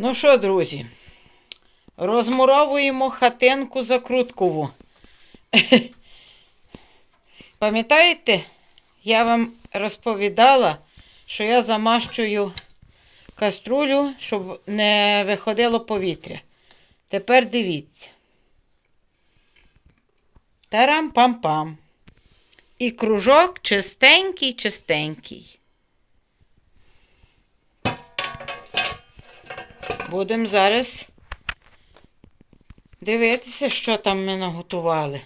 Ну що, друзі, розмуровуємо хатинку закруткову. Пам'ятаєте, я вам розповідала, що я замащую каструлю, щоб не виходило повітря. Тепер дивіться. Тарам-пам-пам. І кружок чистенький, Будемо зараз дивитися, що там ми наготували.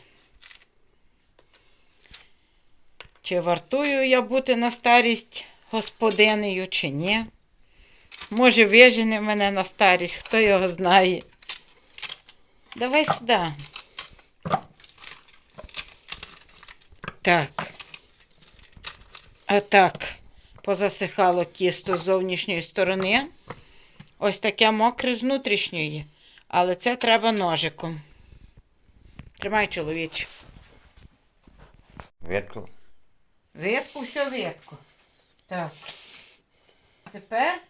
Чи вартую я бути на старість господинею, чи ні. Може, вижене мене на старість, хто його знає. Давай сюди. Так. А так, позасихало тісто з зовнішньої сторони. Ось таке мокре з внутрішньої. Але це треба ножиком. Тримай, чоловіче. Ветку. Витку, все витку. Так. Тепер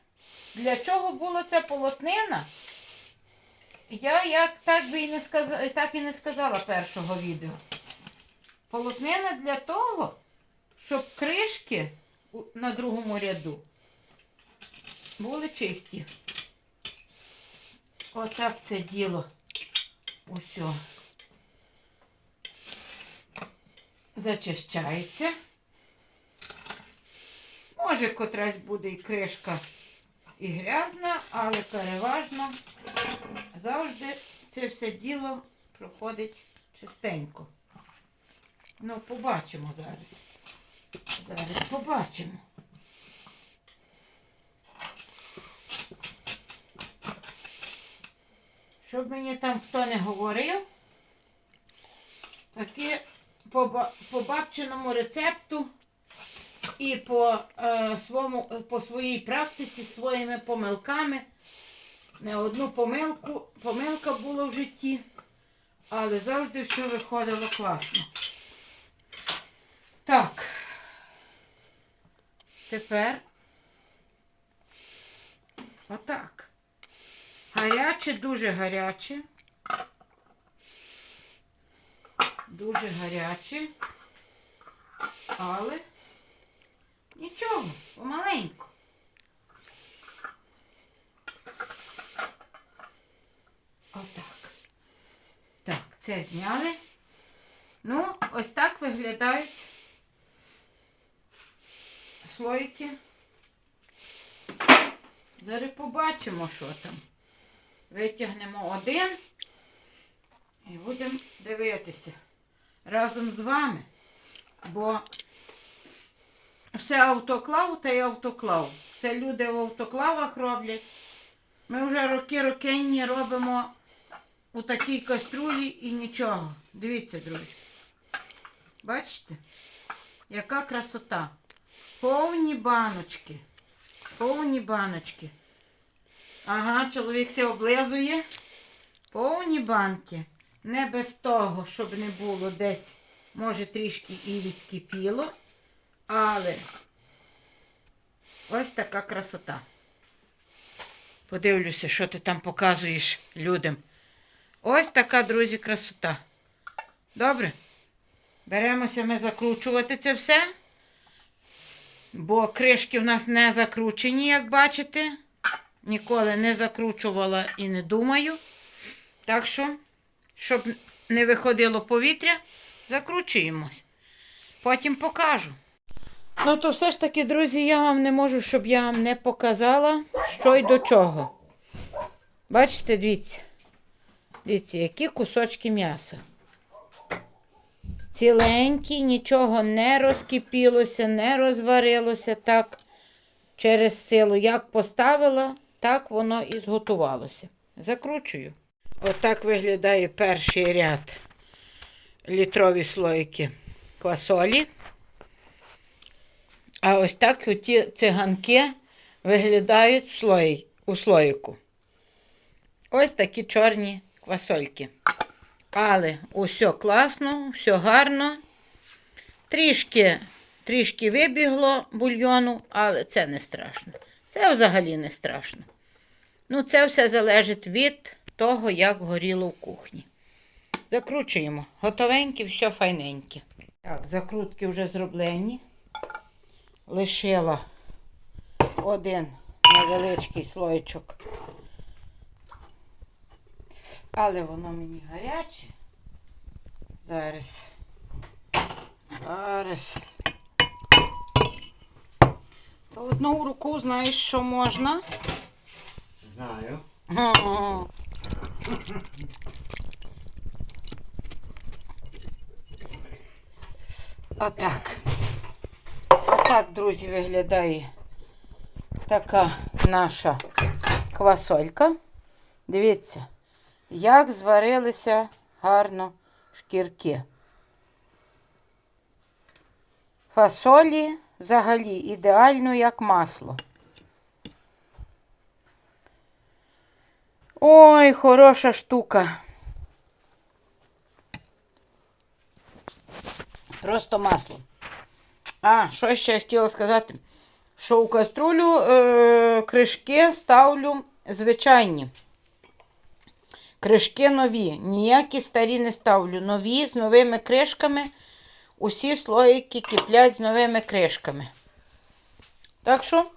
для чого була ця полотнина? Я як так би і не сказала, так і не сказала першого відео. Полотнина для того, щоб кришки на другому ряду були чисті. Отак це діло. Усьо. Зачищається. Може, котрась буде і кришка і грязна, але переважно завжди це все діло проходить чистенько. Ну, побачимо зараз. Зараз побачимо. Щоб мені там хто не говорив, таки по, по бабчиному рецепту і по, е, своєму, по своїй практиці, своїми помилками. Не одну помилку, помилка була в житті, але завжди все виходило класно. Так. Тепер отак. Гаряче, дуже гаряче. Дуже гаряче. Але нічого, помаленьку. Отак. Так, це зняли. Ну, ось так виглядають слойки. Зараз побачимо, що там. Витягнемо один і будемо дивитися разом з вами. Бо все автоклав та й автоклав. Все люди в автоклавах роблять. Ми вже роки-рокенні робимо у такій каструлі і нічого. Дивіться, друзі. Бачите? Яка красота. Повні баночки. Повні баночки. Ага, чоловік се облизує. Повні банки. Не без того, щоб не було десь, може, трішки і відкипіло. Але ось така красота. Подивлюся, що ти там показуєш людям. Ось така, друзі, красота. Добре? Беремося ми закручувати це все. Бо кришки в нас не закручені, як бачите. Ніколи не закручувала і не думаю. Так що, щоб не виходило повітря, закручуємось. Потім покажу. Ну, то все ж таки, друзі, я вам не можу, щоб я вам не показала, що й до чого. Бачите, дивіться. Дивіться, які кусочки м'яса. Ціленькі, нічого не розкипілося, не розварилося так через силу. Як поставила, так воно і зготувалося. Закручую. Отак виглядає перший ряд літрові слоїки квасолі. А ось так ті циганки виглядають слої, у слоїку. Ось такі чорні квасольки. Але усе класно, все гарно. Трішки, трішки вибігло бульйону, але це не страшно. Це взагалі не страшно. Ну, це все залежить від того, як горіло в кухні. Закручуємо. Готовенькі, все файненьке. Так, закрутки вже зроблені. Лишила один невеличкий слойчик. Але воно мені гаряче. Зараз. Зараз. Одну руку знаєш, що можна. Знаю. Отак. Отак, друзі, виглядає така наша квасолька. Дивіться, як зварилися гарно шкірки. Фасолі взагалі ідеально як масло. Ой, хороша штука. Просто масло. А, що ще я хотіла сказати? Що у каструлю е, кришки ставлю звичайні. Кришки нові. Ніякі старі не ставлю. Нові з новими кришками. Усі слоїки киплять з новими кришками. Так що,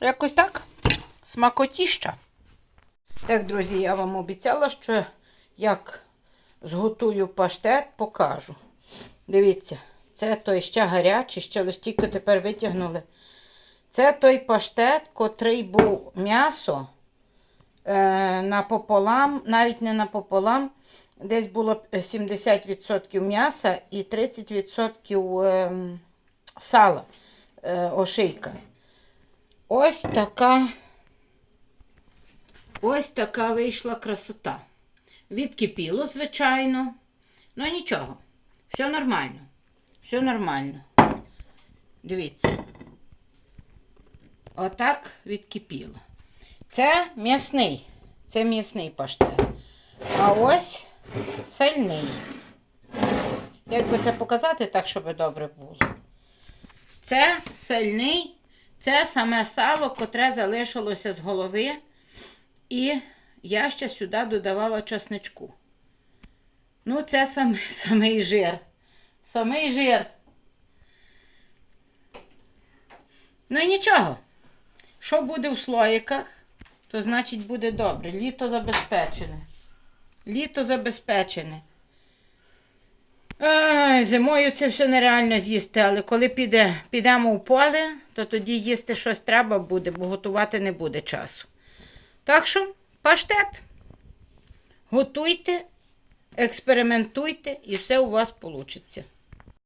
якось так. Смакотіща. Так, друзі, я вам обіцяла, що як зготую паштет, покажу. Дивіться, це той ще гарячий, ще лише тільки тепер витягнули. Це той паштет, котрий був м'ясо е, напополам, навіть не напополам, десь було е, 70% м'яса і 30% е, сала, е, ошийка. Ось така. Ось така вийшла красота. Відкипіло, звичайно. Ну нічого. Все нормально. Все нормально. Дивіться. Отак відкипіло. Це м'ясний. Це м'ясний паштет. А ось сальний. Як би це показати так, щоб добре було? Це сальний, це саме сало, котре залишилося з голови. І я ще сюди додавала часничку. Ну, це саме, самий жир. Самий жир. Ну і нічого. Що буде в слоїках, то значить буде добре. Літо забезпечене. Літо забезпечене. Ай, зимою це все нереально з'їсти, але коли піде, підемо в поле, то тоді їсти щось треба буде, бо готувати не буде часу. Так що паштет. Готуйте, експериментуйте і все у вас вийде.